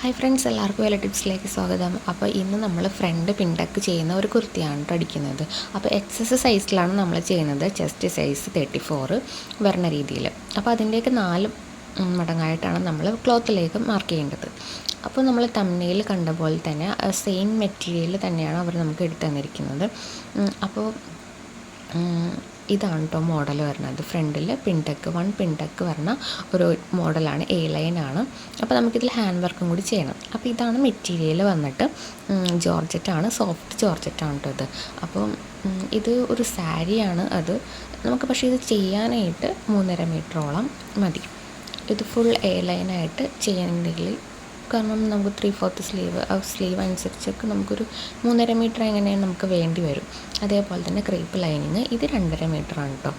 Hi friends എല്ലാവർക്കും വേല ടിപ്സിലേക്ക് സ്വാഗതം. അപ്പോൾ ഇന്ന് നമ്മൾ ഫ്രണ്ട് പിണ്ടക്ക് ചെയ്യുന്ന ഒരു കുർത്തിയാണ് അടിക്കുന്നത്. അപ്പോൾ എക്സസ് സൈസിലാണ് നമ്മൾ ചെയ്യുന്നത്. ചെസ്റ്റ് സൈസ് തേർട്ടി ഫോറ് വരുന്ന രീതിയിൽ അപ്പോൾ അതിന്റെയൊക്കെ നാല് മടങ്ങായിട്ടാണ് നമ്മൾ ക്ലോത്തിലേക്ക് മാർക്ക് ചെയ്യേണ്ടത്. അപ്പോൾ നമ്മൾ തമ്മനയിൽ കണ്ട പോലെ തന്നെ സെയിം മെറ്റീരിയൽ തന്നെയാണ് അവർ നമുക്ക് എടുത്തു തന്നിരിക്കുന്നത്. അപ്പോൾ ഇതാണ് കേട്ടോ മോഡൽ വരുന്നത്. ഫ്രണ്ടിൽ പിൻടെക്ക് വൺ പിൻടെക്ക് വരുന്ന ഒരു മോഡലാണ് എ ലൈൻ ആണ്. അപ്പോൾ നമുക്കിതിൽ ഹാൻഡ് വർക്കും കൂടി ചെയ്യണം. അപ്പോൾ ഇതാണ് മെറ്റീരിയൽ വന്നിട്ട് ജോർജറ്റാണ് സോഫ്റ്റ് ജോർജറ്റാണ് കേട്ടോ ഇത്. അപ്പം ഇത് ഒരു സാരിയാണ് അത്. നമുക്ക് പക്ഷേ ഇത് ചെയ്യാനായിട്ട് മൂന്നര മീറ്ററോളം മതി. ഇത് ഫുൾ എ ലൈനായിട്ട് ചെയ്യണമെങ്കിൽ കാരണം നമുക്ക് ത്രീ ഫോർത്ത് സ്ലീവ് ആ സ്ലീവ് അനുസരിച്ചൊക്കെ നമുക്കൊരു മൂന്നര മീറ്റർ എങ്ങനെയാണ് നമുക്ക് വേണ്ടി വരും. അതേപോലെ തന്നെ ക്രീപ്പ് ലൈനിങ് ഇത് രണ്ടര മീറ്ററാണ് കേട്ടോ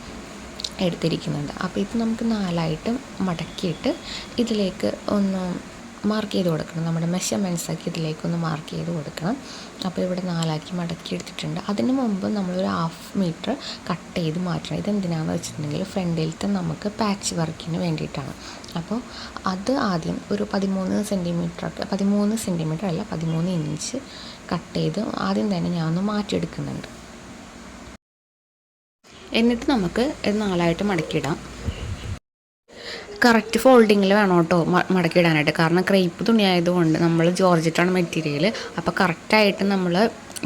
എടുത്തിരിക്കുന്നത്. അപ്പോൾ ഇത് നമുക്ക് നാലായിട്ട് മടക്കിയിട്ട് ഇതിലേക്ക് ഒന്ന് മാർക്ക് ചെയ്ത് കൊടുക്കണം. നമ്മുടെ മെഷർമെന്റ്സൊക്കെ ഇതിലേക്കൊന്ന് മാർക്ക് ചെയ്ത് കൊടുക്കണം. അപ്പോൾ ഇവിടെ നാലാക്കി മടക്കി എടുത്തിട്ടുണ്ട്. അതിന് മുമ്പ് നമ്മളൊരു ഹാഫ് മീറ്റർ കട്ട് ചെയ്ത് മാറ്റണം. ഇതെന്തിനാണെന്ന് വെച്ചിട്ടുണ്ടെങ്കിൽ ഫ്രണ്ടിലത്തെ നമുക്ക് പാച്ച് വർക്കിന് വേണ്ടിയിട്ടാണ്. അപ്പോൾ അത് ആദ്യം ഒരു പതിമൂന്ന് സെന്റിമീറ്റർ പതിമൂന്ന് സെന്റിമീറ്റർ അല്ല പതിമൂന്ന് ഇഞ്ച് കട്ട് ചെയ്ത് ആദ്യം തന്നെ ഞാനൊന്ന് മാറ്റിയെടുക്കുന്നുണ്ട്. എന്നിട്ട് നമുക്ക് നാലായിട്ട് മടക്കിയിടാം. കറക്റ്റ് ഫോൾഡിങ്ങിൽ വേണം കേട്ടോ മടക്കിയിടാനായിട്ട്. കാരണം ക്രേപ്പ് തുണി ആയതുകൊണ്ട് നമ്മൾ ജോർജറ്റാണ് മെറ്റീരിയൽ അപ്പോൾ കറക്റ്റായിട്ട് നമ്മൾ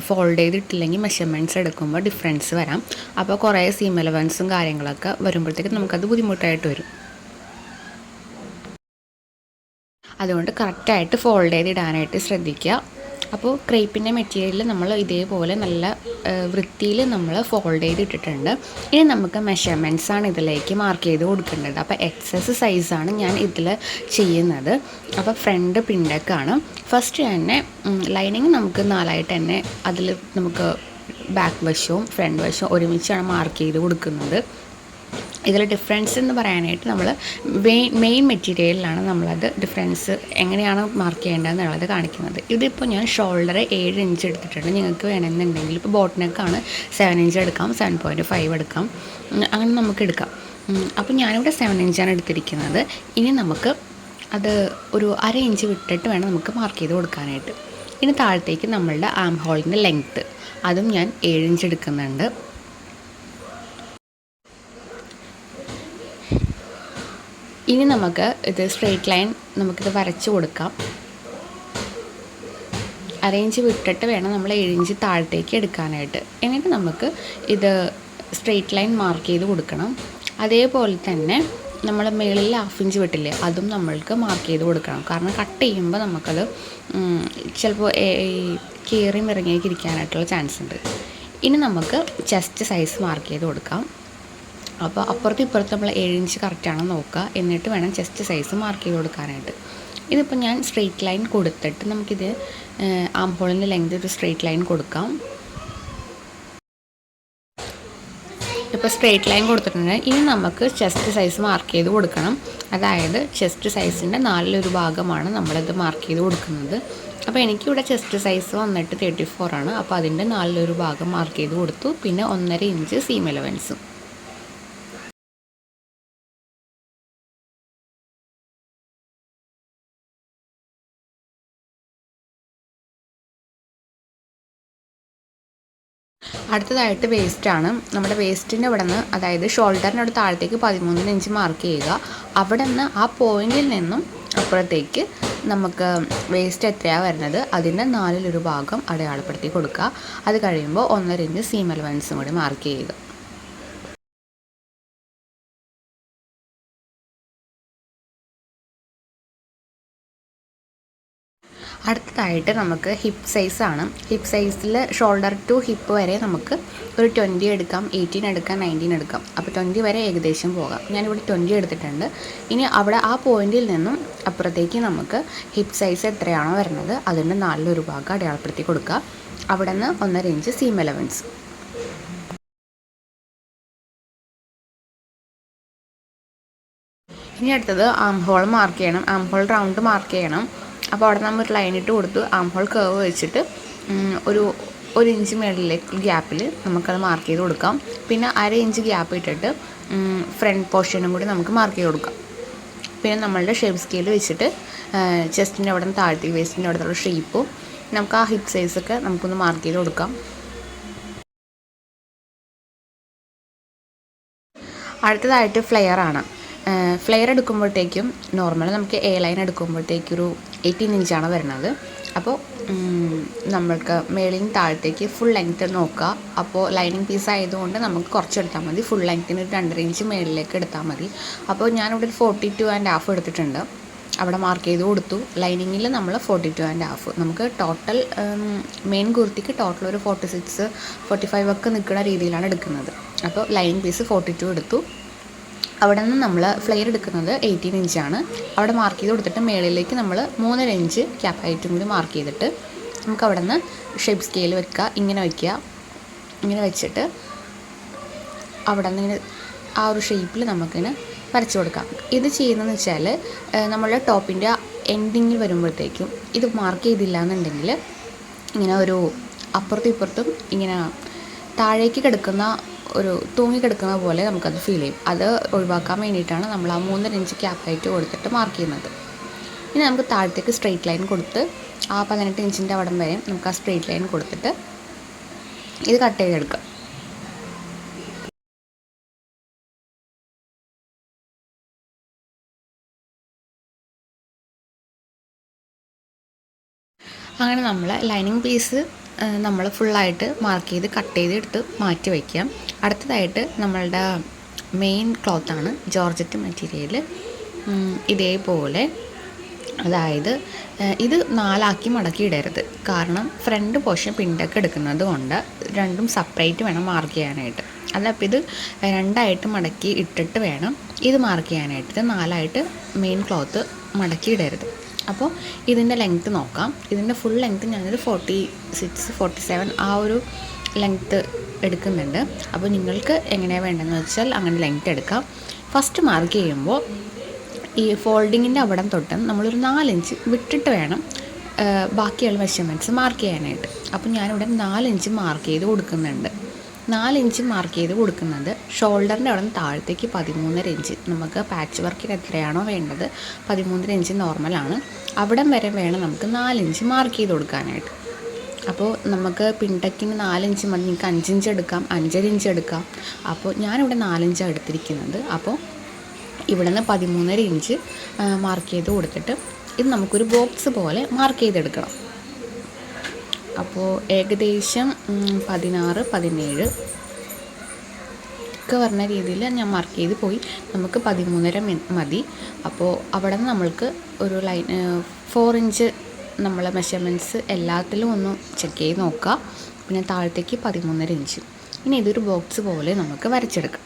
ഫോൾഡ് ചെയ്തിട്ടില്ലെങ്കിൽ മെഷർമെന്റ്സ് എടുക്കുമ്പോൾ ഡിഫറൻസ് വരാം. അപ്പോൾ കുറേ സീം എലവൻസും കാര്യങ്ങളൊക്കെ വരുമ്പോഴത്തേക്ക് നമുക്കത് ബുദ്ധിമുട്ടായിട്ട് വരും. അതുകൊണ്ട് കറക്റ്റായിട്ട് ഫോൾഡ് ചെയ്തിടാനായിട്ട് ശ്രദ്ധിക്കുക. അപ്പോൾ ക്രേപ്പിന്റെ മെറ്റീരിയൽ നമ്മൾ ഇതേപോലെ നല്ല വൃത്തിയിൽ നമ്മൾ ഫോൾഡ് ചെയ്തിട്ടിട്ടുണ്ട്. ഇനി നമുക്ക് മെഷർമെന്റ്സ് ആണ് ഇതിലേക്ക് മാർക്ക് ചെയ്ത് കൊടുക്കേണ്ടത്. അപ്പോൾ എക്സസ് സൈസാണ് ഞാൻ ഇതിൽ ചെയ്യുന്നത്. അപ്പോൾ ഫ്രണ്ട് പിണ്ടക്കാണ് ഫസ്റ്റ് തന്നെ ലൈനിങ് നമുക്ക് നാലായിട്ട് തന്നെ അതിൽ നമുക്ക് ബാക്ക് വശവും ഫ്രണ്ട് വശവും ഒരുമിച്ചാണ് മാർക്ക് ചെയ്ത് കൊടുക്കുന്നത്. ഇതിൽ ഡിഫറൻസ് എന്ന് പറയാനായിട്ട് നമ്മൾ മെയിൻ മെറ്റീരിയലിലാണ് നമ്മളത് ഡിഫറൻസ് എങ്ങനെയാണ് മാർക്ക് ചെയ്യേണ്ടതെന്നുള്ളത് കാണിക്കുന്നത്. ഇതിപ്പോൾ ഞാൻ ഷോൾഡർ ഏഴ് ഇഞ്ച് എടുത്തിട്ടുണ്ട്. നിങ്ങൾക്ക് വേണമെന്നുണ്ടെങ്കിൽ ഇപ്പോൾ ബോട്ടിനൊക്കെയാണ് സെവൻ ഇഞ്ച് എടുക്കാം സെവൻ പോയിന്റ് ഫൈവ് എടുക്കാം. അങ്ങനെ നമുക്ക് എടുക്കാം. അപ്പോൾ ഞാനിവിടെ സെവൻ ഇഞ്ചാണ് എടുത്തിരിക്കുന്നത്. ഇനി നമുക്ക് അത് ഒരു അര ഇഞ്ച് വിട്ടിട്ട് വേണം നമുക്ക് മാർക്ക് ചെയ്ത് കൊടുക്കാനായിട്ട്. ഇനി താഴത്തേക്ക് നമ്മളുടെ ആം ഹോളിന്റെ ലെങ്ത്ത് അതും ഞാൻ ഏഴ് ഇഞ്ച് എടുക്കുന്നുണ്ട്. ഇനി നമുക്ക് ഇത് സ്ട്രെയിറ്റ് ലൈൻ നമുക്കിത് വരച്ച് കൊടുക്കാം. അരയിഞ്ച് വിട്ടിട്ട് വേണം നമ്മൾ ഏഴിഞ്ച് താഴത്തേക്ക് എടുക്കാനായിട്ട്. എന്നിട്ട് നമുക്ക് ഇത് സ്ട്രെയിറ്റ് ലൈൻ മാർക്ക് ചെയ്ത് കൊടുക്കണം. അതേപോലെ തന്നെ നമ്മൾ മുകളിൽ ഹാഫ് ഇഞ്ച് വിട്ടില്ലേ അതും നമ്മൾക്ക് മാർക്ക് ചെയ്ത് കൊടുക്കണം. കാരണം കട്ട് ചെയ്യുമ്പോൾ നമുക്കത് ചിലപ്പോൾ കീറി ഇറങ്ങിയൊക്കെ ഇരിക്കാനായിട്ടുള്ള ചാൻസ് ഉണ്ട്. ഇനി നമുക്ക് ചെസ്റ്റ് സൈസ് മാർക്ക് ചെയ്ത് കൊടുക്കാം. അപ്പോൾ അപ്പുറത്തും ഇപ്പുറത്തും നമ്മൾ ഏഴ് ഇഞ്ച് കറക്റ്റാണോ നോക്കുക. എന്നിട്ട് വേണം ചെസ്റ്റ് സൈസ് മാർക്ക് ചെയ്ത് കൊടുക്കാനായിട്ട്. ഇതിപ്പോൾ ഞാൻ സ്ട്രെയിറ്റ് ലൈൻ കൊടുത്തിട്ട് നമുക്കിത് ആം ഹോളിന്റെ ലെങ്ത് ഒരു സ്ട്രെയിറ്റ് ലൈൻ കൊടുക്കാം. ഇപ്പോൾ സ്ട്രെയിറ്റ് ലൈൻ കൊടുത്തിട്ടുണ്ട്. ഇനി നമുക്ക് ചെസ്റ്റ് സൈസ് മാർക്ക് ചെയ്ത് കൊടുക്കണം. അതായത് ചെസ്റ്റ് സൈസിന്റെ നാലിലൊരു ഭാഗമാണ് നമ്മളിത് മാർക്ക് ചെയ്ത് കൊടുക്കുന്നത്. അപ്പോൾ എനിക്കിവിടെ ചെസ്റ്റ് സൈസ് വന്നിട്ട് തേർട്ടി ഫോർ ആണ്. അപ്പോൾ അതിന്റെ നാലിലൊരു ഭാഗം മാർക്ക് ചെയ്ത് കൊടുത്തു. പിന്നെ ഒന്നര ഇഞ്ച് സീം എലവൻസും അടുത്തതായിട്ട് വേസ്റ്റാണ് നമ്മുടെ വേസ്റ്റിന്റെ അവിടെ നിന്ന് അതായത് ഷോൾഡറിന്റെ അവിടെ താഴത്തേക്ക് പതിമൂന്നിന് ഇഞ്ച് മാർക്ക് ചെയ്യുക. അവിടെ നിന്ന് ആ പോയിന്റിൽ നിന്നും അപ്പുറത്തേക്ക് നമുക്ക് വേസ്റ്റ് എത്രയാണ് വരുന്നത്? അതിന്റെ നാലിലൊരു ഭാഗം അടയാളപ്പെടുത്തി കൊടുക്കുക. അത് കഴിയുമ്പോൾ ഒന്നര ഇഞ്ച് സീം അലവൻസും കൂടി മാർക്ക് ചെയ്യുക. അടുത്തതായിട്ട് നമുക്ക് ഹിപ്പ് സൈസാണ് ഹിപ്പ് സൈസിൽ ഷോൾഡർ ടു ഹിപ്പ് വരെ നമുക്ക് ഒരു ട്വന്റി എടുക്കാം എയ്റ്റീൻ എടുക്കാം നയന്റീൻ എടുക്കാം. അപ്പോൾ ട്വന്റി വരെ ഏകദേശം പോകാം. ഞാനിവിടെ ട്വന്റി എടുത്തിട്ടുണ്ട്. ഇനി അവിടെ ആ പോയിന്റിൽ നിന്നും അപ്പുറത്തേക്ക് നമുക്ക് ഹിപ്പ് സൈസ് എത്രയാണോ വരുന്നത് അതിന്റെ നാലിലൊരു ഭാഗം അടയാളപ്പെടുത്തി കൊടുക്കുക. അവിടെ നിന്ന് ഒന്നര ഇഞ്ച് സീം എലവൻസ് ഇനി അടുത്തത് ആം ഹോൾ മാർക്ക് ചെയ്യണം. ആം ഹോൾ റൗണ്ട് മാർക്ക് ചെയ്യണം. അപ്പോൾ അവിടെ നമ്മൾ ഒരു ലൈൻ ഇട്ട് കൊടുത്തു. ആം ഹോൾ കേവ് വെച്ചിട്ട് ഒരു ഒരു ഇഞ്ച് മേളിലേക്ക് ഗ്യാപ്പിൽ നമുക്കത് മാർക്ക് ചെയ്ത് കൊടുക്കാം. പിന്നെ അര ഇഞ്ച് ഗ്യാപ്പ് ഇട്ടിട്ട് ഫ്രണ്ട് പോർഷനും കൂടി നമുക്ക് മാർക്ക് ചെയ്ത് കൊടുക്കാം. പിന്നെ നമ്മളുടെ ഷേപ്പ് സ്കെയിൽ വെച്ചിട്ട് ചെസ്റ്റിന്റെ അവിടെ നിന്ന് താഴ്ത്തി വേസ്റ്റിന്റെ അവിടുത്തെ ഷേപ്പും നമുക്ക് ആ ഹിപ്പ് സൈസൊക്കെ നമുക്കൊന്ന് മാർക്ക് ചെയ്ത് കൊടുക്കാം. അടുത്തതായിട്ട് ഫ്ലെയർ ആണ്. ഫ്ലെയർ എടുക്കുമ്പോഴത്തേക്കും നോർമലി നമുക്ക് എ ലൈൻ എടുക്കുമ്പോഴത്തേക്കൊരു എയ്റ്റീൻ ഇഞ്ചാണ് വരുന്നത്. അപ്പോൾ നമ്മൾക്ക് മേളിൽ താഴത്തേക്ക് ഫുൾ ലെങ്ത്ത് നോക്കുക അപ്പോൾ ലൈനിങ് പീസ് ആയതുകൊണ്ട് നമുക്ക് കുറച്ച് എടുത്താൽ മതി. ഫുൾ ലെങ്ത്തിന് ഒരു രണ്ടര ഇഞ്ച് മേളിലേക്ക് എടുത്താൽ മതി. അപ്പോൾ ഞാനിവിടെ ഒരു ഫോർട്ടി ടു ആൻഡ് ഹാഫ് എടുത്തിട്ടുണ്ട്. അവിടെ മാർക്ക് ചെയ്ത് കൊടുത്തു. ലൈനിങ്ങിൽ നമ്മൾ ഫോർട്ടി ടു ആൻഡ് ഹാഫ് നമുക്ക് ടോട്ടൽ മെയിൻ കുർത്തിക്ക് ടോട്ടൽ ഒരു ഫോർട്ടി സിക്സ് ഫോർട്ടി ഫൈവ് ഒക്കെ നിൽക്കുന്ന രീതിയിലാണ് എടുക്കുന്നത്. അപ്പോൾ ലൈനിങ് പീസ് ഫോർട്ടി ടു എടുത്തു. അവിടെ നിന്ന് നമ്മൾ ഫ്ലെയർ എടുക്കുന്നത് എയ്റ്റീൻ ഇഞ്ചാണ് അവിടെ മാർക്ക് ചെയ്ത് കൊടുത്തിട്ട് മേളിലേക്ക് നമ്മൾ മൂന്നര ഇഞ്ച് ക്യാപ്പ് ഹൈറ്റും കൂടി മാർക്ക് ചെയ്തിട്ട് നമുക്ക് അവിടെ നിന്ന് ഷേപ്പ് സ്കെയിൽ വെക്കുക ഇങ്ങനെ വയ്ക്കുക ഇങ്ങനെ വെച്ചിട്ട് അവിടെ നിന്ന് ഇങ്ങനെ ആ ഒരു ഷേപ്പിൽ നമുക്കിങ്ങനെ വരച്ചു കൊടുക്കാം. ഇത് ചെയ്യുന്നതെന്ന് വെച്ചാൽ നമ്മളുടെ ടോപ്പിന്റെ എൻഡിങ്ങിൽ വരുമ്പോഴത്തേക്കും ഇത് മാർക്ക് ചെയ്തില്ല എന്നുണ്ടെങ്കിൽ ഇങ്ങനെ ഒരു അപ്പുറത്തും ഇപ്പുറത്തും ഇങ്ങനെ താഴേക്ക് കിടക്കുന്ന ഒരു തൂങ്ങി കിടക്കുന്ന പോലെ നമുക്കത് ഫീൽ ചെയ്യും. അത് ഒഴിവാക്കാൻ വേണ്ടിയിട്ടാണ് നമ്മൾ ആ മൂന്നര ഇഞ്ച് ക്യാപ്പ് ഹൈറ്റ് കൊടുത്തിട്ട് മാർക്ക് ചെയ്യുന്നത്. ഇനി നമുക്ക് താഴത്തേക്ക് സ്ട്രെയിറ്റ് ലൈൻ കൊടുത്ത് ആ പതിനെട്ട് ഇഞ്ചിന്റെ അവിടം വരെ നമുക്ക് ആ സ്ട്രെയിറ്റ് ലൈൻ കൊടുത്തിട്ട് ഇത് കട്ട് ചെയ്തെടുക്കാം അങ്ങനെ നമ്മൾ ലൈനിങ് പീസ് നമ്മൾ ഫുള്ളായിട്ട് മാർക്ക് ചെയ്ത് കട്ട് ചെയ്ത് എടുത്ത് മാറ്റി വയ്ക്കാം അടുത്തതായിട്ട് നമ്മളുടെ മെയിൻ ക്ലോത്താണ് ജോർജറ്റ് മെറ്റീരിയൽ ഇതേപോലെ അതായത് ഇത് നാലാക്കി മടക്കി ഇടരുത്. കാരണം ഫ്രണ്ട് പോർഷൻ പിണ്ടൊക്കെ എടുക്കുന്നത് കൊണ്ട് രണ്ടും സെപ്പറേറ്റ് വേണം മാർക്ക് ചെയ്യാനായിട്ട്. അല്ല അതപ്പോൾ ഇത് രണ്ടായിട്ട് മടക്കി ഇട്ടിട്ട് വേണം ഇത് മാർക്ക് ചെയ്യാനായിട്ട്. ഇത് നാലായിട്ട് മെയിൻ ക്ലോത്ത് മടക്കി ഇടരുത്. അപ്പോൾ ഇതിന്റെ ലെങ്ത്ത് നോക്കാം. ഇതിന്റെ ഫുൾ ലെങ്ത്ത് ഞാനൊരു ഫോർട്ടി സിക്സ് ഫോർട്ടി സെവൻ ആ ഒരു ലെങ്ത്ത് എടുക്കുന്നുണ്ട്. അപ്പോൾ നിങ്ങൾക്ക് എങ്ങനെയാണ് വേണ്ടതെന്ന് വെച്ചാൽ അങ്ങനെ ലെങ്ത്ത് എടുക്കാം. ഫസ്റ്റ് മാർക്ക് ചെയ്യുമ്പോൾ ഈ ഫോൾഡിങ്ങിന്റെ അവിടം തൊട്ട് നമ്മളൊരു നാലിഞ്ച് വിട്ടിട്ട് വേണം ബാക്കിയുള്ള മെഷർമെന്റ്സ് മാർക്ക് ചെയ്യാനായിട്ട്. അപ്പോൾ ഞാനിവിടെ നാലിഞ്ച് മാർക്ക് ചെയ്ത് കൊടുക്കുന്നുണ്ട്. നാലിഞ്ച് മാർക്ക് ചെയ്ത് കൊടുക്കുന്നത്. ഷോൾഡറിന്റെ അവിടെ നിന്ന് താഴത്തേക്ക് പതിമൂന്നര ഇഞ്ച്. നമുക്ക് പാച്ച് വർക്കിന് എത്രയാണോ വേണ്ടത് പതിമൂന്നര ഇഞ്ച് നോർമലാണ് അവിടം വരെ വേണം നമുക്ക് നാലിഞ്ച് മാർക്ക് ചെയ്ത് കൊടുക്കാനായിട്ട്. അപ്പോൾ നമുക്ക് പിണ്ടക്കിന് നാലിഞ്ച് മതി. നിങ്ങൾക്ക് അഞ്ചിഞ്ച് എടുക്കാം അഞ്ചര ഇഞ്ച് എടുക്കാം. അപ്പോൾ ഞാനിവിടെ നാലിഞ്ചാണ് എടുത്തിരിക്കുന്നത്. അപ്പോൾ ഇവിടെ നിന്ന് പതിമൂന്നര ഇഞ്ച് മാർക്ക് ചെയ്ത് കൊടുത്തിട്ട് ഇത് നമുക്കൊരു ബോക്സ് പോലെ മാർക്ക് ചെയ്തെടുക്കണം. അപ്പോൾ ഏകദേശം പതിനാറ് പതിനേഴ് ഒക്കെ പറഞ്ഞ രീതിയിൽ ഞാൻ മാർക്ക് ചെയ്ത് പോയി. നമുക്ക് പതിമൂന്നര മതി. അപ്പോൾ അവിടെ നിന്ന് നമ്മൾക്ക് ഒരു ലൈൻ ഫോർ ഇഞ്ച് നമ്മളെ മെഷർമെന്റ്സ് എല്ലാത്തിലും ഒന്ന് ചെക്ക് ചെയ്ത് നോക്കുക പിന്നെ താഴത്തേക്ക് പതിമൂന്നര ഇഞ്ച് ഇനി ഇതൊരു ബോക്സ് പോലെ നമുക്ക് വരച്ചെടുക്കാം.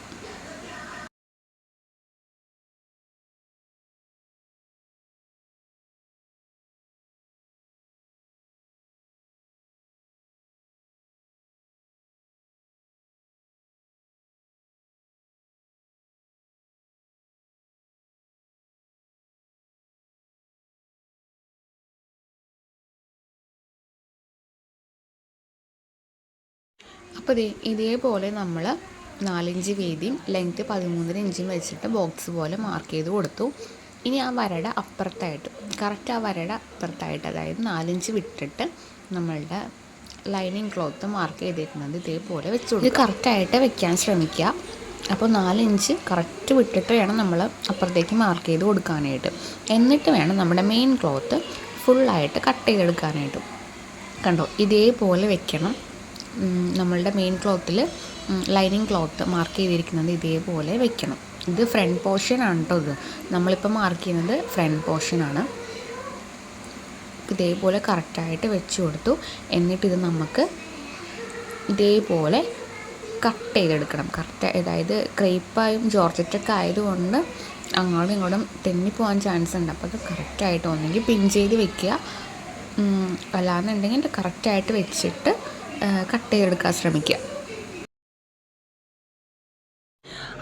അപ്പോൾ ഇതേ ഇതേപോലെ നമ്മൾ നാലിഞ്ച് വീതിയും ലെങ്ത്ത് പതിമൂന്നര ഇഞ്ചും വെച്ചിട്ട് ബോക്സ് പോലെ മാർക്ക് ചെയ്ത് കൊടുത്തു. ഇനി ആ വരയുടെ അപ്പുറത്തായിട്ട് കറക്റ്റ് ആ വരയുടെ അപ്പുറത്തായിട്ട് അതായത് നാലിഞ്ച് വിട്ടിട്ട് നമ്മളുടെ ലൈനിങ് ക്ലോത്ത് മാർക്ക് ചെയ്തിരുന്നത് ഇതേപോലെ വെച്ചു ഇത് കറക്റ്റായിട്ട് വെക്കാൻ ശ്രമിക്കുക. അപ്പോൾ നാലിഞ്ച് കറക്റ്റ് വിട്ടിട്ട് വേണം നമ്മൾ അപ്പുറത്തേക്ക് മാർക്ക് ചെയ്ത് കൊടുക്കാനായിട്ട്. എന്നിട്ട് വേണം നമ്മുടെ മെയിൻ ക്ലോത്ത് ഫുള്ളായിട്ട് കട്ട് ചെയ്തെടുക്കാനായിട്ട്. കണ്ടോ? ഇതേപോലെ വെക്കണം. നമ്മളുടെ മെയിൻ ക്ലോത്തിൽ ലൈനിങ് ക്ലോത്ത് മാർക്ക് ചെയ്തിരിക്കുന്നത് ഇതേപോലെ വെക്കണം. ഇത് ഫ്രണ്ട് പോർഷൻ ആണ് കേട്ടോ ഇത്. നമ്മളിപ്പോൾ മാർക്ക് ചെയ്യുന്നത് ഫ്രണ്ട് പോർഷനാണ് ഇതേപോലെ കറക്റ്റായിട്ട് വെച്ച് കൊടുത്തു. എന്നിട്ട് ഇത് നമുക്ക് ഇതേപോലെ കട്ട് ചെയ്തെടുക്കണം. കറക്റ്റ് അതായത് ക്രേപ്പായും ജോർജറ്റൊക്കെ ആയതുകൊണ്ട് അങ്ങോട്ടും ഇങ്ങോട്ടും തെന്നിപ്പോകാൻ ചാൻസ് ഉണ്ട്. അപ്പോൾ അത് കറക്റ്റായിട്ട് ഒന്നെങ്കിൽ പിൻ ചെയ്ത് വെക്കുക. അല്ലാന്നുണ്ടെങ്കിൽ കറക്റ്റായിട്ട് വെച്ചിട്ട് കട്ട് ചെയ്തെടുക്കാൻ ശ്രമിക്കുക.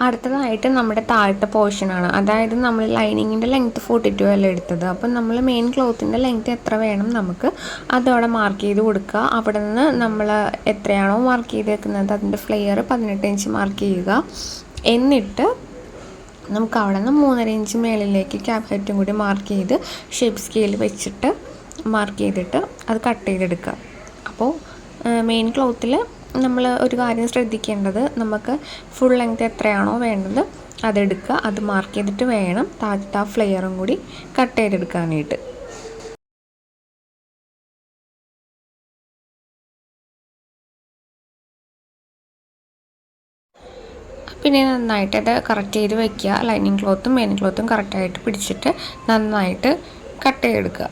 അടുത്തതായിട്ട് നമ്മുടെ താഴത്തെ പോർഷനാണ് അതായത് നമ്മൾ ലൈനിങ്ങിന്റെ ലെങ്ത്ത് ഫോർട്ടി ടു അല്ല എടുത്തത്. അപ്പം നമ്മൾ മെയിൻ ക്ലോത്തിന്റെ ലെങ്ത്ത് എത്ര വേണം നമുക്ക് അതവിടെ മാർക്ക് ചെയ്ത് കൊടുക്കുക. അവിടെ നിന്ന് നമ്മൾ എത്രയാണോ മാർക്ക് ചെയ്തേക്കുന്നത് അതിന്റെ ഫ്ലെയർ പതിനെട്ട് ഇഞ്ച് മാർക്ക് ചെയ്യുക. എന്നിട്ട് നമുക്ക് അവിടെ നിന്ന് മൂന്നര ഇഞ്ച് മേളിലേക്ക് ക്യാപ് ഹൈറ്റും കൂടി മാർക്ക് ചെയ്ത് ഷേപ്പ് സ്കെയിൽ വെച്ചിട്ട് മാർക്ക് ചെയ്തിട്ട് അത് കട്ട് ചെയ്തെടുക്കുക. അപ്പോൾ മെയിൻ ക്ലോത്തിൽ നമ്മൾ ഒരു കാര്യം ശ്രദ്ധിക്കേണ്ടത് നമുക്ക് ഫുൾ ലെങ്ത് എത്രയാണോ വേണ്ടത് അതെടുക്കുക അത് മാർക്ക് ചെയ്തിട്ട് വേണം താഴത്തെ ആ ഫ്ലെയറും കൂടി കട്ട് ചെയ്തെടുക്കാനായിട്ട്. പിന്നെ നന്നായിട്ട് അത് കറക്റ്റ് ചെയ്ത് വെക്കുക. ലൈനിങ് ക്ലോത്തും മെയിൻ ക്ലോത്തും കറക്റ്റായിട്ട് പിടിച്ചിട്ട് നന്നായിട്ട് കട്ട് ചെയ്തെടുക്കുക.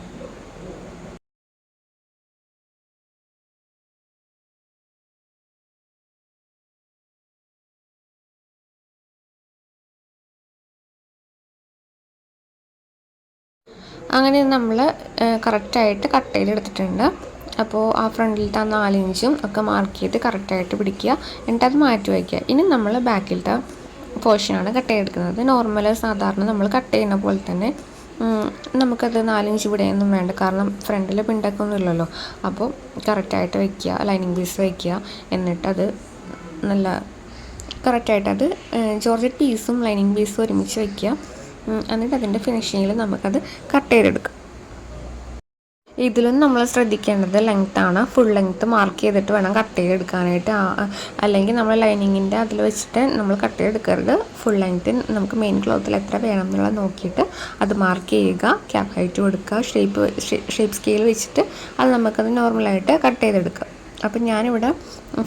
അങ്ങനെ നമ്മൾ കറക്റ്റായിട്ട് കട്ടയിൽ എടുത്തിട്ടുണ്ട്. അപ്പോൾ ആ ഫ്രണ്ടിലത്തെ ആ നാലിഞ്ചും ഒക്കെ മാർക്ക് ചെയ്ത് കറക്റ്റായിട്ട് പിടിക്കുക. എന്നിട്ട് അത് മാറ്റി വയ്ക്കുക. ഇനി നമ്മൾ ബാക്കിലത്തെ പോർഷനാണ് കട്ട് ചെയ്തെടുക്കുന്നത്. നോർമൽ സാധാരണ നമ്മൾ കട്ട് ചെയ്യുന്ന പോലെ തന്നെ നമുക്കത് നാലിഞ്ച് ഇവിടെയൊന്നും വേണ്ട. കാരണം ഫ്രണ്ടിൽ പിണ്ടൊക്കെ ഇല്ലല്ലോ. അപ്പോൾ കറക്റ്റായിട്ട് വയ്ക്കുക ലൈനിങ് പീസ് വയ്ക്കുക. എന്നിട്ടത് നല്ല കറക്റ്റായിട്ടത് ജോർജറ്റ് പീസും ലൈനിങ് പീസും ഒരുമിച്ച് വയ്ക്കുക. എന്നിട്ട് അതിന്റെ ഫിനിഷിങ്ങിൽ നമുക്കത് കട്ട് ചെയ്തെടുക്കാം. ഇതിലും നമ്മൾ ശ്രദ്ധിക്കേണ്ടത് ലെങ്ത്താണ് ഫുൾ ലെങ്ത്ത് മാർക്ക് ചെയ്തിട്ട് വേണം കട്ട് ചെയ്തെടുക്കാനായിട്ട്. അല്ലെങ്കിൽ നമ്മൾ ലൈനിങ്ങിന്റെ അതിൽ വെച്ചിട്ട് നമ്മൾ കട്ട് ചെയ്തെടുക്കരുത്. ഫുൾ ലെങ്ത്ത് നമുക്ക് മെയിൻ ക്ലോത്തിൽ എത്ര വേണം എന്നുള്ളത് നോക്കിയിട്ട് അത് മാർക്ക് ചെയ്യുക ക്യാപ്പ് ഹൈറ്റ് കൊടുക്കുക ഷേപ്പ് ഷേപ്പ് സ്കെയിൽ വെച്ചിട്ട് അത് നമുക്കത് നോർമലായിട്ട് കട്ട് ചെയ്തെടുക്കാം. അപ്പം ഞാനിവിടെ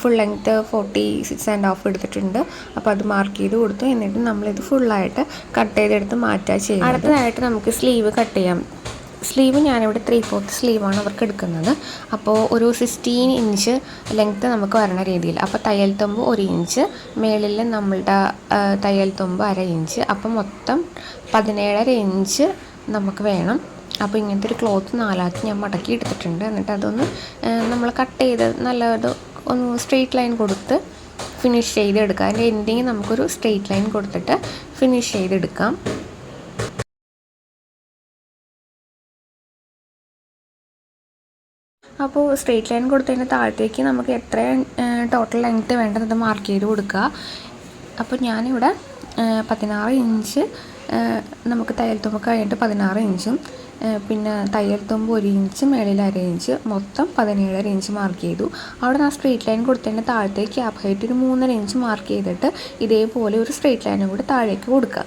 full length forty six and half എടുത്തിട്ടുണ്ട്. അപ്പോൾ അത് മാർക്ക് ചെയ്ത് കൊടുത്തു. എന്നിട്ട് നമ്മളിത് ഫുള്ളായിട്ട് കട്ട് ചെയ്തെടുത്ത് മാറ്റാ ചെയ്യും അടുത്തതായിട്ട് നമുക്ക് സ്ലീവ് കട്ട് ചെയ്യാം. സ്ലീവ് ഞാനിവിടെ ത്രീ ഫോർത്ത് സ്ലീവാണ് അവർക്ക് എടുക്കുന്നത്. അപ്പോൾ ഒരു സിക്സ്റ്റീൻ ഇഞ്ച് ലെങ്ത്ത് നമുക്ക് വരണ രീതിയിൽ. അപ്പോൾ തയ്യൽ തുമ്പ് ഒരു ഇഞ്ച് മേളിൽ നമ്മളുടെ തയ്യൽ തുമ്പ് അര ഇഞ്ച് അപ്പം മൊത്തം പതിനേഴര ഇഞ്ച് നമുക്ക് വേണം. അപ്പോൾ ഇങ്ങനത്തെ ഒരു ക്ലോത്ത് നാലാക്കി ഞാൻ മടക്കി എടുത്തിട്ടുണ്ട്. എന്നിട്ട് അതൊന്ന് നമ്മൾ കട്ട് ചെയ്ത് നല്ലത് ഒന്ന് സ്ട്രെയിറ്റ് ലൈൻ കൊടുത്ത് ഫിനിഷ് ചെയ്തെടുക്കാം. അതിന്റെ എൻഡിങ് നമുക്കൊരു സ്ട്രെയിറ്റ് ലൈൻ കൊടുത്തിട്ട് ഫിനിഷ് ചെയ്തെടുക്കാം. അപ്പോൾ സ്ട്രെയിറ്റ് ലൈൻ കൊടുത്തതിന് താഴത്തേക്ക് നമുക്ക് എത്ര ടോട്ടൽ ലെങ്ത്ത് വേണ്ടത് മാർക്ക് ചെയ്ത് കൊടുക്കുക. അപ്പോൾ ഞാനിവിടെ പതിനാറ് ഇഞ്ച് നമുക്ക് തയ്യൽ തുമ്പ് കഴിഞ്ഞിട്ട് പതിനാറ് ഇഞ്ചും പിന്നെ തയ്യൽ തുമ്പ് ഒരു ഇഞ്ച് മേളിൽ അര ഇഞ്ച് മൊത്തം പതിനേഴര ഇഞ്ച് മാർക്ക് ചെയ്തു. അവിടെ ആ സ്ട്രെയിറ്റ് ലൈൻ കൊടുത്തതിന്റെ താഴത്തേക്ക് ക്യാപ് ഹൈറ്റ് ഒരു മൂന്നര ഇഞ്ച് മാർക്ക് ചെയ്തിട്ട് ഇതേപോലെ ഒരു സ്ട്രെയിറ്റ് ലൈനും കൂടി താഴേക്ക് കൊടുക്കുക.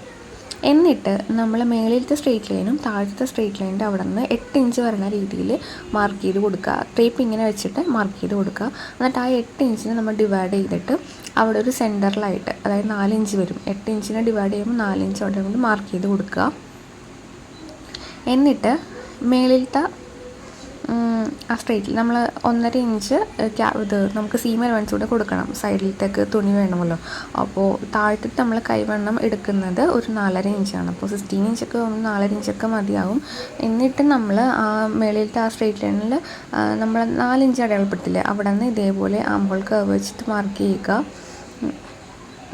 എന്നിട്ട് നമ്മൾ മേളിലത്തെ സ്ട്രെയിറ്റ് ലൈനും താഴത്തെ സ്ട്രെയിറ്റ് ലൈനിന്റെ അവിടെ നിന്ന് എട്ട് ഇഞ്ച് വരുന്ന രീതിയിൽ മാർക്ക് ചെയ്ത് കൊടുക്കുക. ടേപ്പ് ഇങ്ങനെ വെച്ചിട്ട് മാർക്ക് ചെയ്ത് കൊടുക്കുക. എന്നിട്ട് ആ എട്ട് ഇഞ്ചിനെ നമ്മൾ ഡിവൈഡ് ചെയ്തിട്ട് അവിടെ ഒരു സെന്ററിലായിട്ട് അതായത് നാല് ഇഞ്ച് വരും. എട്ട് ഇഞ്ചിനെ ഡിവൈഡ് ചെയ്യുമ്പോൾ നാല് ഇഞ്ച് അവിടെ കൊണ്ട് മാർക്ക് ചെയ്ത് കൊടുക്കുക. എന്നിട്ട് മേളിലത്തെ ആ സ്ട്രേറ്റിൽ നമ്മൾ ഒന്നര ഇഞ്ച് ഇത് നമുക്ക് സീം അലവൻസ് കൂടെ കൊടുക്കണം. സൈഡിലത്തേക്ക് തുണി വേണമല്ലോ. അപ്പോൾ താഴത്തെ നമ്മൾ കൈവണ്ണം എടുക്കുന്നത് ഒരു നാലര ഇഞ്ചാണ് അപ്പോൾ സിക്സ്റ്റീൻ ഇഞ്ചൊക്കെ നാലര ഇഞ്ചൊക്കെ മതിയാവും. എന്നിട്ട് നമ്മൾ ആ മേളിലത്തെ ആ സ്ട്രേറ്റ് ലൈനിൽ നമ്മൾ നാലിഞ്ച് അടയാളപ്പെടുത്തില്ലേ? അവിടെ നിന്ന് ഇതേപോലെ ആമ്പോൾ കവ് വെച്ചിട്ട് മാർക്ക് ചെയ്യുക.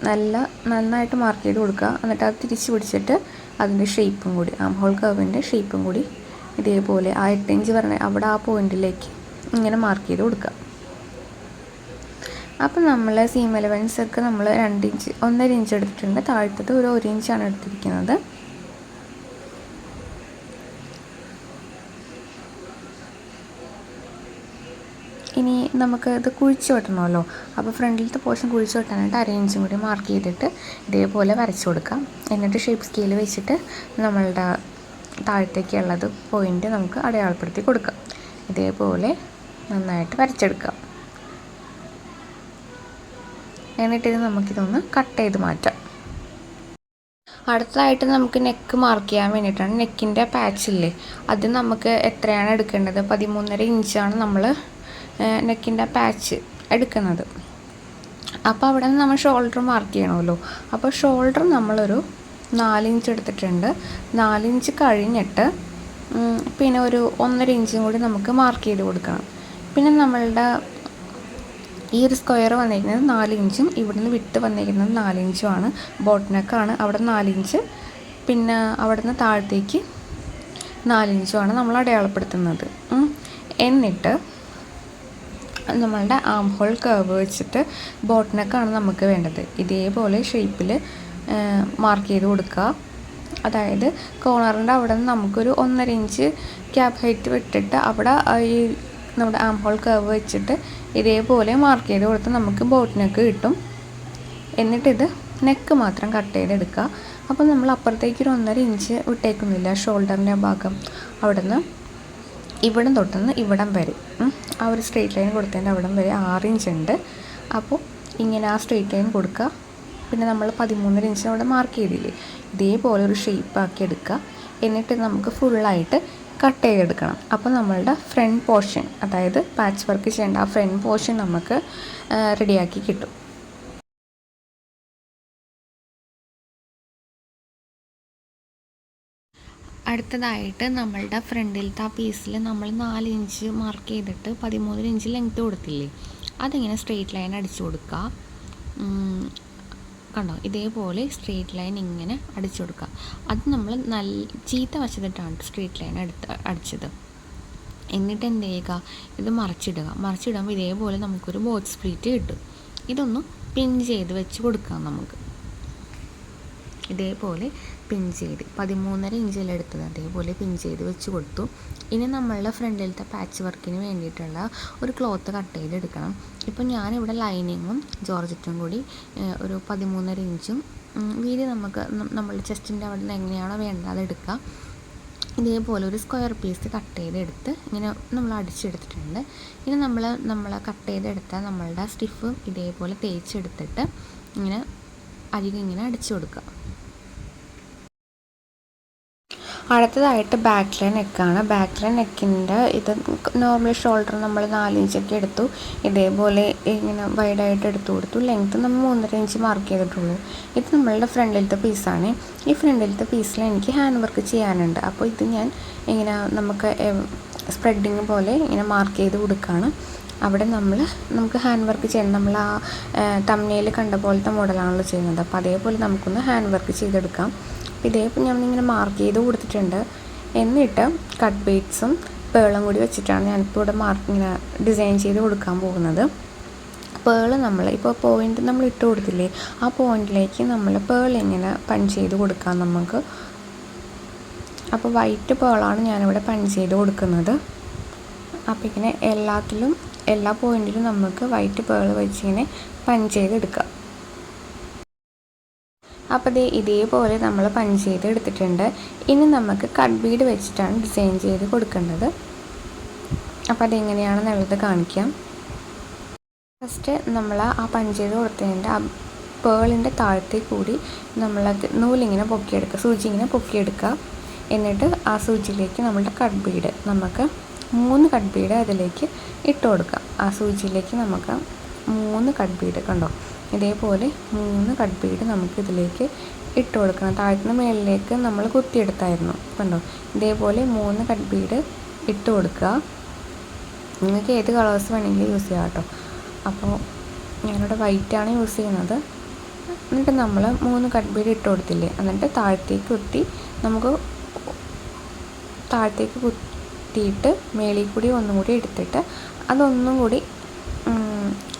നല്ല നന്നായിട്ട് മാർക്ക് ചെയ്ത് കൊടുക്കുക. എന്നിട്ട് അത് തിരിച്ച് പിടിച്ചിട്ട് അതിന്റെ ഷേപ്പും കൂടി. ആം ഹോൾ കർവിന്റെ ഷേപ്പും കൂടി ഇതേപോലെ ആ എട്ട് ഇഞ്ച് പറഞ്ഞ അവിടെ ആ പോയിന്റിലേക്ക് ഇങ്ങനെ മാർക്ക് ചെയ്ത് കൊടുക്കുക. അപ്പം നമ്മൾ സീം എലവൻസ് ഒക്കെ നമ്മൾ രണ്ട് ഇഞ്ച് ഒന്നര ഇഞ്ച് എടുത്തിട്ടുണ്ട്. താഴത്തത് ഒരു ഒരു ഇഞ്ചാണ് എടുത്തിരിക്കുന്നത് ഇനി നമുക്ക് ഇത് കുഴിച്ചു വെട്ടണമല്ലോ. അപ്പോൾ ഫ്രണ്ടിലത്തെ പോർഷൻ കുഴിച്ചു വെട്ടാനായിട്ട് അര ഇഞ്ചും കൂടി മാർക്ക് ചെയ്തിട്ട് ഇതേപോലെ വരച്ചു കൊടുക്കാം. എന്നിട്ട് ഷേപ്പ് സ്കെയിൽ വെച്ചിട്ട് നമ്മളുടെ താഴത്തേക്കുള്ളത് പോയിന്റ് നമുക്ക് അടയാളപ്പെടുത്തി കൊടുക്കാം. ഇതേപോലെ നന്നായിട്ട് വരച്ചെടുക്കാം. എന്നിട്ട് നമുക്കിതൊന്ന് കട്ട് ചെയ്ത് മാറ്റാം. അടുത്തതായിട്ട് നമുക്ക് നെക്ക് മാർക്ക് ചെയ്യാൻ വേണ്ടിയിട്ടാണ് നെക്കിന്റെ പാച്ചില്ലേ അത് നമുക്ക് എത്രയാണ് എടുക്കേണ്ടത്? പതിമൂന്നര ഇഞ്ചാണ് നമ്മൾ നെക്കിന്റെ പാച്ച് എടുക്കുന്നത്. അപ്പോൾ അവിടെ നിന്ന് നമ്മൾ ഷോൾഡർ മാർക്ക് ചെയ്യണമല്ലോ. അപ്പോൾ ഷോൾഡർ നമ്മളൊരു നാലിഞ്ച് എടുത്തിട്ടുണ്ട്. നാലിഞ്ച് കഴിഞ്ഞിട്ട് പിന്നെ ഒരു ഒന്നര ഇഞ്ചും കൂടി നമുക്ക് മാർക്ക് ചെയ്ത് കൊടുക്കണം. പിന്നെ നമ്മളുടെ ഈ ഒരു സ്ക്വയർ വന്നിരിക്കുന്നത് നാലിഞ്ചും ഇവിടുന്ന് വിട്ട് വന്നിരിക്കുന്നത് നാലിഞ്ചുമാണ് ബോട്ടിനൊക്കെയാണ് അവിടെ നാലിഞ്ച് പിന്നെ അവിടെ നിന്ന് താഴത്തേക്ക് നാലിഞ്ചുമാണ് നമ്മൾ അടയാളപ്പെടുത്തുന്നത്. എന്നിട്ട് നമ്മളുടെ ആം ഹോൾ കർവ് വെച്ചിട്ട് ബോട്ടിനൊക്കെയാണ് നമുക്ക് വേണ്ടത്. ഇതേപോലെ ഷേപ്പിൽ മാർക്ക് ചെയ്ത് കൊടുക്കുക അതായത് കോർണറിന്റെ അവിടെ നിന്ന് നമുക്കൊരു ഒന്നര ഇഞ്ച് ക്യാപ് ഹൈറ്റ് വിട്ടിട്ട് അവിടെ ഈ നമ്മുടെ ആം ഹോൾ കർവ് വെച്ചിട്ട് ഇതേപോലെ മാർക്ക് ചെയ്ത് കൊടുത്ത് നമുക്ക് ബോട്ട് നെക്ക് കിട്ടും. എന്നിട്ടിത് നെക്ക് മാത്രം കട്ട് ചെയ്തെടുക്കുക അപ്പോൾ നമ്മൾ അപ്പുറത്തേക്ക് ഒരു ഒന്നര ഇഞ്ച് വിട്ടേക്കുന്നില്ല ഷോൾഡറിന്റെ ഭാഗം. അവിടെ നിന്ന് ഇവിടം തൊട്ടുനിന്ന് ഇവിടം വരെ. ആ ഒരു സ്ട്രെയിറ്റ് ലൈൻ കൊടുത്തതിന്റെ അവിടം വരെ ആറ് ഇഞ്ച് ഉണ്ട്. അപ്പോൾ ഇങ്ങനെ ആ സ്ട്രെയിറ്റ് ലൈൻ കൊടുക്കുക പിന്നെ നമ്മൾ പതിമൂന്നര ഇഞ്ചിന് അവിടെ മാർക്ക് ചെയ്തില്ലേ? ഇതേപോലെ ഒരു ഷേപ്പ് ആക്കി എടുക്കുക എന്നിട്ട് നമുക്ക് ഫുള്ളായിട്ട് കട്ട് ചെയ്തെടുക്കണം അപ്പോൾ നമ്മളുടെ ഫ്രണ്ട് പോർഷൻ അതായത് പാച്ച് വർക്ക് ചെയ്യേണ്ട ആ ഫ്രണ്ട് പോർഷൻ നമുക്ക് റെഡിയാക്കി കിട്ടും. അടുത്തതായിട്ട് നമ്മളുടെ ഫ്രണ്ടിലത്തെ ആ പീസിൽ നമ്മൾ നാല് ഇഞ്ച് മാർക്ക് ചെയ്തിട്ട് പതിമൂന്നര ഇഞ്ച് ലെങ്ത്ത് കൊടുത്തില്ലേ? അതിങ്ങനെ സ്ട്രെയിറ്റ് ലൈൻ അടിച്ചു കൊടുക്കുക കണ്ടോ? ഇതേപോലെ സ്ട്രെയിറ്റ് ലൈൻ ഇങ്ങനെ അടിച്ചു കൊടുക്കുക അത് നമ്മൾ നല്ല ചീത്ത വശത്തിട്ടാണ് സ്ട്രെയിറ്റ് ലൈൻ അടുത്ത് അടിച്ചത്. എന്നിട്ട് എന്ത് ചെയ്യുക? ഇത് മറിച്ചിടുക. മറിച്ചിടുമ്പോൾ ഇതേപോലെ നമുക്കൊരു ബോട്ട് സ്പ്ലിറ്റ് കിട്ടും. ഇതൊന്ന് പിൻ ചെയ്ത് വെച്ച് കൊടുക്കാം നമുക്ക്. ഇതേപോലെ പിൻ ചെയ്ത് പതിമൂന്നര ഇഞ്ചിലെടുത്തത് അതേപോലെ പിൻ ചെയ്ത് വെച്ച് കൊടുത്തു. ഇനി നമ്മളുടെ ഫ്രണ്ടിലത്തെ പാച്ച് വർക്കിന് വേണ്ടിയിട്ടുള്ള ഒരു ക്ലോത്ത് കട്ട് ചെയ്തെടുക്കണം ഇപ്പം ഞാനിവിടെ ലൈനിങ്ങും ജോർജറ്റും കൂടി ഒരു പതിമൂന്നര ഇഞ്ചും വീതി നമുക്ക് നമ്മളുടെ ചെസ്റ്റിന്റെ അവിടെ നിന്ന് എങ്ങനെയാണോ വേണ്ടത് അതെടുക്കുക ഇതേപോലെ ഒരു സ്ക്വയർ പീസ് കട്ട് ചെയ്തെടുത്ത് ഇങ്ങനെ നമ്മൾ അടിച്ചെടുത്തിട്ടുണ്ട്. ഇനി നമ്മൾ നമ്മൾ കട്ട് ചെയ്തെടുത്ത നമ്മളുടെ സ്റ്റിഫും ഇതേപോലെ തേച്ചെടുത്തിട്ട് ഇങ്ങനെ അരികിങ്ങനെ അടിച്ചു കൊടുക്കുക. അടുത്തതായിട്ട് ബാക്ക് ലൈൻ നെക്കാണ് ബാക്ക് ലൈൻ നെക്കിന്റെ ഇത് നോർമൽ ഷോൾഡർ നമ്മൾ നാലിഞ്ചൊക്കെ എടുത്തു. ഇതേപോലെ ഇങ്ങനെ വൈഡായിട്ട് എടുത്തു കൊടുത്തു. ലെങ്ത്ത് നമ്മൾ മൂന്നര ഇഞ്ച് മാർക്ക് ചെയ്തിട്ടുള്ളൂ. ഇത് നമ്മളുടെ ഫ്രണ്ടിലത്തെ പീസാണ് ഈ ഫ്രണ്ടിലത്തെ പീസിൽ എനിക്ക് ഹാൻഡ് വർക്ക് ചെയ്യാനുണ്ട്. അപ്പോൾ ഇത് ഞാൻ ഇങ്ങനെ നമുക്ക് സ്പ്രെഡിങ് പോലെ ഇങ്ങനെ മാർക്ക് ചെയ്ത് കൊടുക്കുകയാണ് അവിടെ നമ്മൾ നമുക്ക് ഹാൻഡ് വർക്ക് ചെയ്യണം നമ്മൾ ആ തമ്മനയിൽ കണ്ട പോലത്തെ മോഡലാണല്ലോ ചെയ്യുന്നത്. അപ്പോൾ അതേപോലെ നമുക്കൊന്ന് ഹാൻഡ് വർക്ക് ചെയ്തെടുക്കാം. ഇതേപോലെ ഞാനിങ്ങനെ മാർക്ക് ചെയ്ത് കൊടുത്തിട്ടുണ്ട്. എന്നിട്ട് കട്ട് ബീഡ്സും പേളും കൂടി വെച്ചിട്ടാണ് ഞാനിപ്പോൾ ഇവിടെ മാർക്ക് ഇങ്ങനെ ഡിസൈൻ ചെയ്ത് കൊടുക്കാൻ പോകുന്നത്. പേൾ നമ്മൾ ഇപ്പോൾ പോയിന്റ് നമ്മൾ ഇട്ട് കൊടുത്തില്ലേ ആ പോയിന്റിലേക്ക് നമ്മൾ പേൾ ഇങ്ങനെ പഞ്ച് ചെയ്ത് കൊടുക്കാം നമുക്ക് അപ്പോൾ വൈറ്റ് പേളാണ് ഞാനിവിടെ പഞ്ച് ചെയ്ത് കൊടുക്കുന്നത്. അപ്പോൾ ഇങ്ങനെ എല്ലാത്തിലും എല്ലാ പോയിന്റിലും നമുക്ക് വൈറ്റ് പേൾ വെച്ചിങ്ങനെ പഞ്ച് ചെയ്തെടുക്കാം. അപ്പോൾ ഇതേപോലെ നമ്മൾ പഞ്ച് ചെയ്ത് എടുത്തിട്ടുണ്ട്. ഇനി നമുക്ക് കട്ട് ബീഡ് വെച്ചിട്ടാണ് ഡിസൈൻ ചെയ്ത് കൊടുക്കേണ്ടത്. അപ്പോൾ അതെങ്ങനെയാണെന്നുള്ളത് കാണിക്കാം. ഫസ്റ്റ് നമ്മൾ ആ പഞ്ച് ചെയ്ത് കൊടുത്തതിന്റെ ആ പേളിന്റെ താഴത്തെ കൂടി നമ്മളത് നൂലിങ്ങനെ പൊക്കിയെടുക്കുക സൂചി ഇങ്ങനെ പൊക്കിയെടുക്കുക എന്നിട്ട് ആ സൂചിയിലേക്ക് നമ്മളുടെ കട്ട് ബീഡ് നമുക്ക് മൂന്ന് കട്ട് ബീഡ് അതിലേക്ക് ഇട്ട് കൊടുക്കാം. ആ സൂചിയിലേക്ക് നമുക്ക് മൂന്ന് കട്ട് ബീഡ് കണ്ടോ? ഇതേപോലെ മൂന്ന് കട്ട് ബീഡ് നമുക്ക് ഇതിലേക്ക് ഇട്ട് കൊടുക്കണം. താഴ്ത്തുന്ന മേളിലേക്ക് നമ്മൾ കുത്തിയെടുത്തായിരുന്നു. കണ്ടോ? ഇതേപോലെ മൂന്ന് കട്ട് ബീഡ് ഇട്ട് കൊടുക്കുക. നിങ്ങൾക്ക് ഏത് കളേഴ്സ് വേണമെങ്കിലും യൂസ് ചെയ്യാം കേട്ടോ. അപ്പോൾ ഞാനിവിടെ വൈറ്റാണ് യൂസ് ചെയ്യുന്നത്. എന്നിട്ട് നമ്മൾ മൂന്ന് കട്ട് ബീഡ് ഇട്ട് കൊടുത്തില്ലേ? എന്നിട്ട് താഴത്തേക്ക് കുത്തി നമുക്ക് താഴത്തേക്ക് കുത്തിയിട്ട് മേളിൽ കൂടി ഒന്നും കൂടി എടുത്തിട്ട് അതൊന്നും കൂടി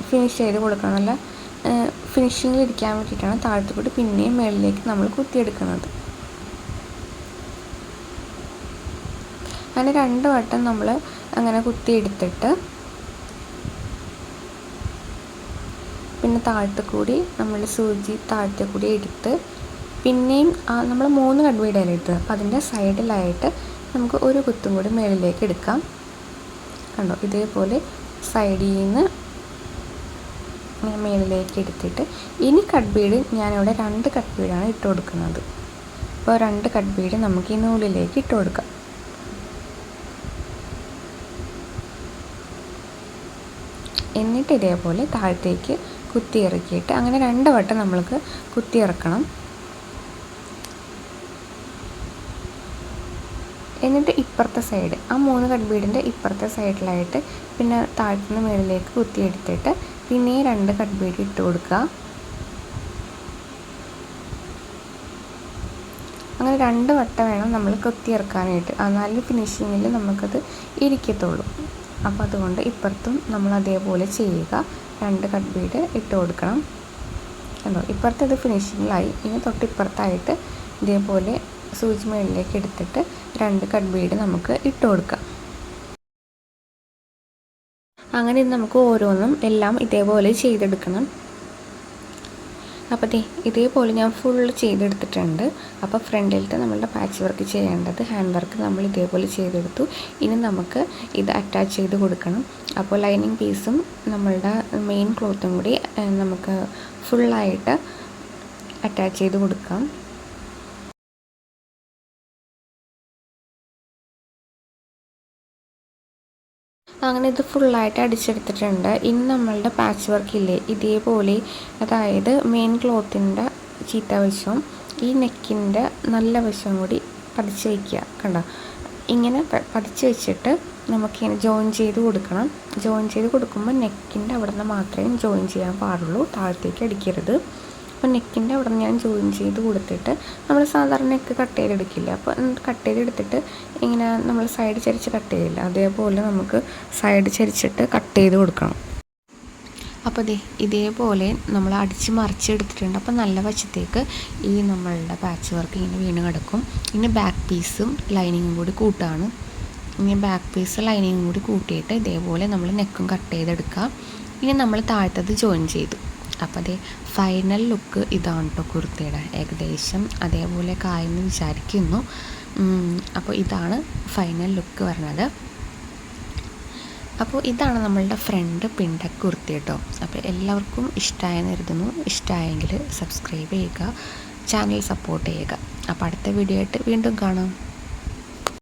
ഫിനിഷ് ചെയ്ത് കൊടുക്കണം. നല്ല ഫിനിഷിങ്ങിൽ ഇരിക്കാൻ വേണ്ടിയിട്ടാണ് താഴത്തു കൂടി പിന്നെയും മുകളിലേക്ക് നമ്മൾ കുത്തിയെടുക്കുന്നത്. അങ്ങനെ രണ്ട് വട്ടം നമ്മൾ അങ്ങനെ കുത്തിയെടുത്തിട്ട് പിന്നെ താഴത്തു കൂടി നമ്മൾ സൂചി താഴത്തെ കൂടി എടുത്ത് പിന്നെയും നമ്മൾ മൂന്ന് കടുവീടയില എടുത്തത് അപ്പോൾ അതിന്റെ സൈഡിലായിട്ട് നമുക്ക് ഒരു കുത്തും കൂടി മുകളിലേക്ക് എടുക്കാം. കണ്ടോ? ഇതേപോലെ സൈഡിൽ നിന്ന് ഇങ്ങനെ മേളിലേക്ക് എടുത്തിട്ട് ഇനി കട്ട് ബീഡ് ഞാനിവിടെ രണ്ട് കട്ട് ബീഡാണ് ഇട്ട് കൊടുക്കുന്നത്. അപ്പോൾ രണ്ട് കട്ട് ബീഡ് നമുക്ക് ഈ നൂലിലേക്ക് ഇട്ട് കൊടുക്കാം. എന്നിട്ട് ഇതേപോലെ താഴത്തേക്ക് കുത്തി ഇറക്കിയിട്ട് അങ്ങനെ രണ്ട് വട്ടം നമ്മൾക്ക് കുത്തി ഇറക്കണം. എന്നിട്ട് ഇപ്പുറത്തെ സൈഡ് ആ മൂന്ന് കട്ട് ബീഡിന്റെ ഇപ്പുറത്തെ സൈഡിലായിട്ട് പിന്നെ താഴ്ത്തുന്ന മുകളിലേക്ക് കുത്തിയെടുത്തിട്ട് പിന്നെ രണ്ട് കട്ട് ബീഡ് ഇട്ട് കൊടുക്കുക. അങ്ങനെ രണ്ട് വട്ടം വേണം നമ്മൾ കൊത്തി ഇറക്കാനായിട്ട്. എന്നാലും ഫിനിഷിങ്ങിൽ നമുക്കത് ഇരിക്കത്തുള്ളൂ. അപ്പോൾ അതുകൊണ്ട് ഇപ്പുറത്തും നമ്മൾ അതേപോലെ ചെയ്യുക. രണ്ട് കട്ട് ബീഡ് ഇട്ട് കൊടുക്കണം. കണ്ടോ? ഇപ്പുറത്തത് ഫിനിഷിങ്ങിലായി ഇനി തൊട്ടിപ്പുറത്തായിട്ട് ഇതേപോലെ സൂചി മേളിലേക്ക് എടുത്തിട്ട് രണ്ട് കട്ട് ബീഡ് നമുക്ക് ഇട്ട് കൊടുക്കാം. അങ്ങനെ നമുക്ക് ഓരോന്നും എല്ലാം ഇതേപോലെ ചെയ്തെടുക്കണം. അപ്പോൾ ദേ ഇതേപോലെ ഞാൻ ഫുൾ ചെയ്തെടുത്തിട്ടുണ്ട്. അപ്പോൾ ഫ്രണ്ടിലത്തെ നമ്മളുടെ പാച്ച് വർക്ക് ചെയ്യേണ്ടത് ഹാൻഡ് വർക്ക് നമ്മൾ ഇതേപോലെ ചെയ്തെടുത്തു. ഇനി നമുക്ക് ഇത് അറ്റാച്ച് ചെയ്ത് കൊടുക്കണം. അപ്പോൾ ലൈനിങ് പീസും നമ്മളുടെ മെയിൻ ക്ലോത്തും കൂടി നമുക്ക് ഫുള്ളായിട്ട് അറ്റാച്ച് ചെയ്ത് കൊടുക്കാം. അങ്ങനെ ഇത് ഫുള്ളായിട്ട് അടിച്ചെടുത്തിട്ടുണ്ട്. ഇനി നമ്മളുടെ പാച്ച് വർക്ക് ഇല്ലേ? ഇതേപോലെ അതായത് മെയിൻ ക്ലോത്തിന്റെ ചീത്ത വശവും ഈ നെക്കിന്റെ നല്ല വശവും കൂടി പതിച്ച് വയ്ക്കുക കണ്ടോ? ഇങ്ങനെ പതിച്ച് വെച്ചിട്ട് നമുക്കിങ്ങനെ ജോയിൻ ചെയ്ത് കൊടുക്കണം. ജോയിൻ ചെയ്ത് കൊടുക്കുമ്പോൾ നെക്കിന്റെ അവിടെ നിന്ന് മാത്രമേ ജോയിൻ ചെയ്യാൻ പാടുള്ളൂ. താഴത്തേക്ക് അടിക്കരുത്. അപ്പോൾ നെക്കിന്റെ അവിടെ ഞാൻ ജോയിൻ ചെയ്ത് കൊടുത്തിട്ട് നമ്മൾ സാധാരണ നെക്ക് കട്ട് ചെയ്തെടുക്കില്ല. അപ്പോൾ കട്ട് ചെയ്തെടുത്തിട്ട് ഇങ്ങനെ നമ്മൾ സൈഡ് ചരിച്ച് കട്ട് ചെയ്യില്ല. അതേപോലെ നമുക്ക് സൈഡ് ചരിച്ചിട്ട് കട്ട് ചെയ്ത് കൊടുക്കണം. അപ്പോൾ ദേ ഇതേപോലെ നമ്മൾ അടിച്ച് മറിച്ചെടുത്തിട്ടുണ്ട്. അപ്പോൾ നല്ല വശത്തേക്ക് ഈ നമ്മളുടെ പാച്ച് വർക്ക് ഇങ്ങനെ വീണ് കിടക്കും. ഇനി ബാക്ക് പീസും ലൈനിങ്ങും കൂടി കൂട്ടാണ്. ഇനി ബാക്ക് പീസ് ലൈനിങ്ങും കൂടി കൂട്ടിയിട്ട് ഇതേപോലെ നമ്മൾ നെക്കും കട്ട് ചെയ്തെടുക്കുക ഇനി നമ്മൾ താഴത്തത് ജോയിൻ ചെയ്തു. അപ്പോൾ അതേ ഫൈനൽ ലുക്ക് ഇതാണ് കേട്ടോ കുർത്തയുടെ. ഏകദേശം അതേപോലെ കായെന്ന് വിചാരിക്കുന്നു. അപ്പോൾ ഇതാണ് ഫൈനൽ ലുക്ക് വരുന്നത് അപ്പോൾ ഇതാണ് നമ്മളുടെ ഫ്രണ്ട് പിണ്ട കുർത്തി കേട്ടോ അപ്പോൾ എല്ലാവർക്കും ഇഷ്ടമായെന്ന് കരുതുന്നു. ഇഷ്ടമായെങ്കിൽ സബ്സ്ക്രൈബ് ചെയ്യുക ചാനൽ സപ്പോർട്ട് ചെയ്യുക. അപ്പോൾ അടുത്ത വീഡിയോ ആയിട്ട് വീണ്ടും കാണാം.